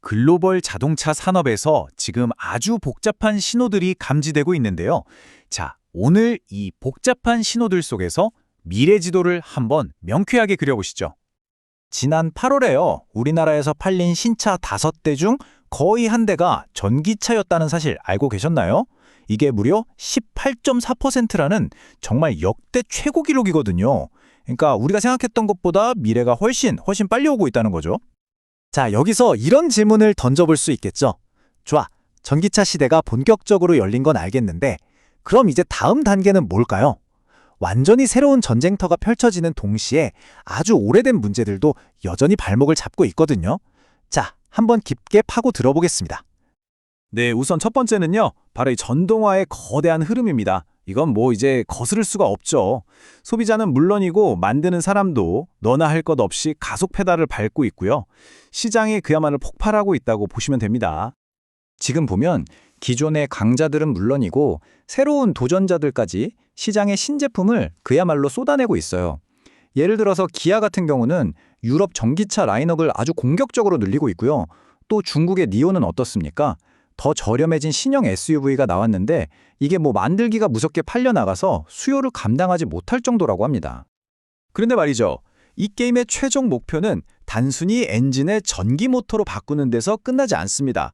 글로벌 자동차 산업에서 지금 아주 복잡한 신호들이 감지되고 있는데요. 자, 오늘 이 복잡한 신호들 속에서 미래 지도를 한번 명쾌하게 그려보시죠. 지난 8월에요. 우리나라에서 팔린 신차 5대 중 거의 한 대가 전기차였다는 사실 알고 계셨나요? 이게 무려 18.4%라는 정말 역대 최고 기록이거든요. 그러니까 우리가 생각했던 것보다 미래가 훨씬 훨씬 빨리 오고 있다는 거죠. 자, 여기서 이런 질문을 던져볼 수 있겠죠. 좋아, 전기차 시대가 본격적으로 열린 건 알겠는데 그럼 이제 다음 단계는 뭘까요? 완전히 새로운 전쟁터가 펼쳐지는 동시에 아주 오래된 문제들도 여전히 발목을 잡고 있거든요. 자, 한번 깊게 파고 들어보겠습니다. 네, 우선 첫 번째는요. 바로 이 전동화의 거대한 흐름입니다. 이건 뭐 이제 거스를 수가 없죠. 소비자는 물론이고 만드는 사람도 너나 할 것 없이 가속 페달을 밟고 있고요. 시장이 그야말로 폭발하고 있다고 보시면 됩니다. 지금 보면 기존의 강자들은 물론이고 새로운 도전자들까지 시장의 신제품을 그야말로 쏟아내고 있어요. 예를 들어서 기아 같은 경우는 유럽 전기차 라인업을 아주 공격적으로 늘리고 있고요. 또 중국의 니오는 어떻습니까? 더 저렴해진 신형 SUV가 나왔는데 이게 뭐 만들기가 무섭게 팔려나가서 수요를 감당하지 못할 정도라고 합니다. 그런데 말이죠. 이 게임의 최종 목표는 단순히 엔진을 전기 모터로 바꾸는 데서 끝나지 않습니다.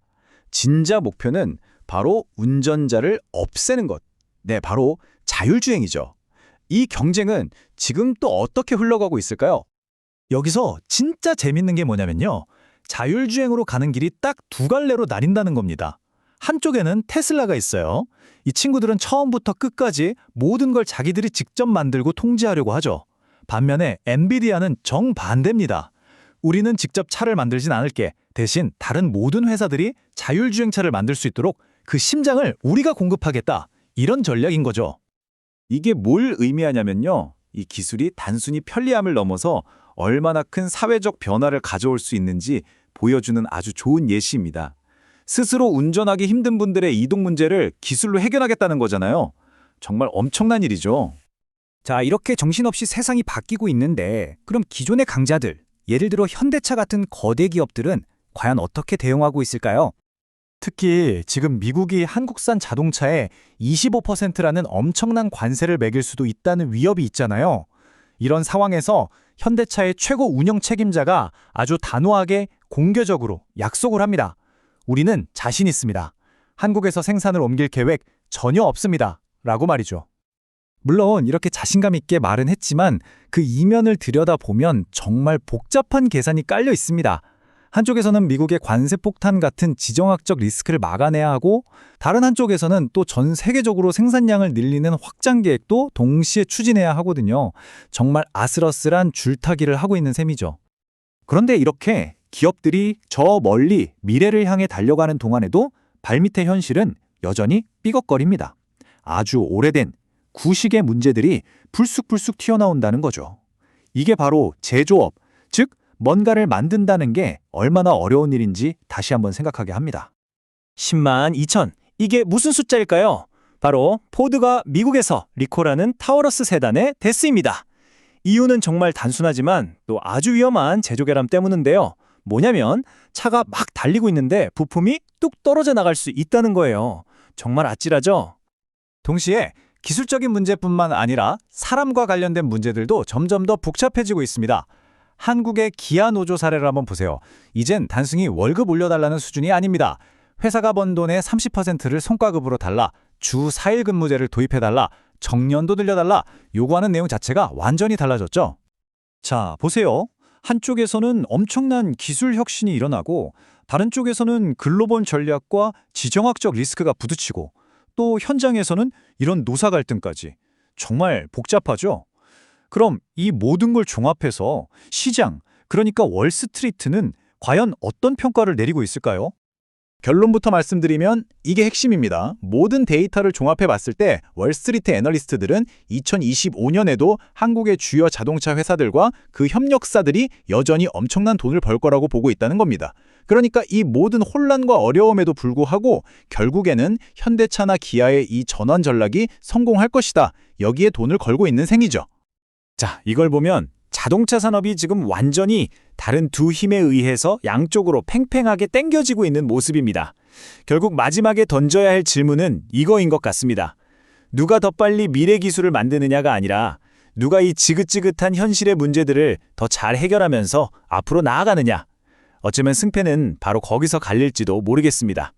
진짜 목표는 바로 운전자를 없애는 것. 네, 바로 자율주행이죠. 이 경쟁은 지금 또 어떻게 흘러가고 있을까요? 여기서 진짜 재밌는 게 뭐냐면요. 자율주행으로 가는 길이 딱 두 갈래로 나뉜다는 겁니다. 한쪽에는 테슬라가 있어요. 이 친구들은 처음부터 끝까지 모든 걸 자기들이 직접 만들고 통제하려고 하죠. 반면에 엔비디아는 정반대입니다. 우리는 직접 차를 만들진 않을게. 대신 다른 모든 회사들이 자율주행차를 만들 수 있도록 그 심장을 우리가 공급하겠다. 이런 전략인 거죠. 이게 뭘 의미하냐면요. 이 기술이 단순히 편리함을 넘어서 얼마나 큰 사회적 변화를 가져올 수 있는지 보여주는 아주 좋은 예시입니다. 스스로 운전하기 힘든 분들의 이동 문제를 기술로 해결하겠다는 거잖아요. 정말 엄청난 일이죠. 자, 이렇게 정신없이 세상이 바뀌고 있는데 그럼 기존의 강자들, 예를 들어 현대차 같은 거대 기업들은 과연 어떻게 대응하고 있을까요? 특히 지금 미국이 한국산 자동차에 25%라는 엄청난 관세를 매길 수도 있다는 위협이 있잖아요. 이런 상황에서 현대차의 최고 운영 책임자가 아주 단호하게 공개적으로 약속을 합니다. 우리는 자신 있습니다. 한국에서 생산을 옮길 계획 전혀 없습니다. 라고 말이죠. 물론 이렇게 자신감 있게 말은 했지만 그 이면을 들여다보면 정말 복잡한 계산이 깔려 있습니다. 한쪽에서는 미국의 관세 폭탄 같은 지정학적 리스크를 막아내야 하고 다른 한쪽에서는 또 전 세계적으로 생산량을 늘리는 확장 계획도 동시에 추진해야 하거든요. 정말 아슬아슬한 줄타기를 하고 있는 셈이죠. 그런데 이렇게 기업들이 저 멀리 미래를 향해 달려가는 동안에도 발밑의 현실은 여전히 삐걱거립니다. 아주 오래된 구식의 문제들이 불쑥불쑥 튀어나온다는 거죠. 이게 바로 제조업, 즉 뭔가를 만든다는 게 얼마나 어려운 일인지 다시 한번 생각하게 합니다. 10만 2천. 이게 무슨 숫자일까요? 바로 포드가 미국에서 리콜하는 타워러스 세단의 대스입니다. 이유는 정말 단순하지만 또 아주 위험한 제조 결함 때문인데요. 뭐냐면 차가 막 달리고 있는데 부품이 뚝 떨어져 나갈 수 있다는 거예요. 정말 아찔하죠? 동시에 기술적인 문제뿐만 아니라 사람과 관련된 문제들도 점점 더 복잡해지고 있습니다. 한국의 기아 노조 사례를 한번 보세요. 이젠 단순히 월급 올려달라는 수준이 아닙니다. 회사가 번 돈의 30%를 성과급으로 달라, 주 4일 근무제를 도입해달라, 정년도 늘려달라 요구하는 내용 자체가 완전히 달라졌죠. 자, 보세요. 한쪽에서는 엄청난 기술 혁신이 일어나고 다른 쪽에서는 글로벌 전략과 지정학적 리스크가 부딪히고 또 현장에서는 이런 노사 갈등까지 정말 복잡하죠. 그럼 이 모든 걸 종합해서 시장, 그러니까 월스트리트는 과연 어떤 평가를 내리고 있을까요? 결론부터 말씀드리면 이게 핵심입니다. 모든 데이터를 종합해 봤을 때 월스트리트 애널리스트들은 2025년에도 한국의 주요 자동차 회사들과 그 협력사들이 여전히 엄청난 돈을 벌 거라고 보고 있다는 겁니다. 그러니까 이 모든 혼란과 어려움에도 불구하고 결국에는 현대차나 기아의 이 전환 전략이 성공할 것이다. 여기에 돈을 걸고 있는 셈이죠. 자, 이걸 보면 자동차 산업이 지금 완전히 다른 두 힘에 의해서 양쪽으로 팽팽하게 땡겨지고 있는 모습입니다. 결국 마지막에 던져야 할 질문은 이거인 것 같습니다. 누가 더 빨리 미래 기술을 만드느냐가 아니라 누가 이 지긋지긋한 현실의 문제들을 더 잘 해결하면서 앞으로 나아가느냐. 어쩌면 승패는 바로 거기서 갈릴지도 모르겠습니다.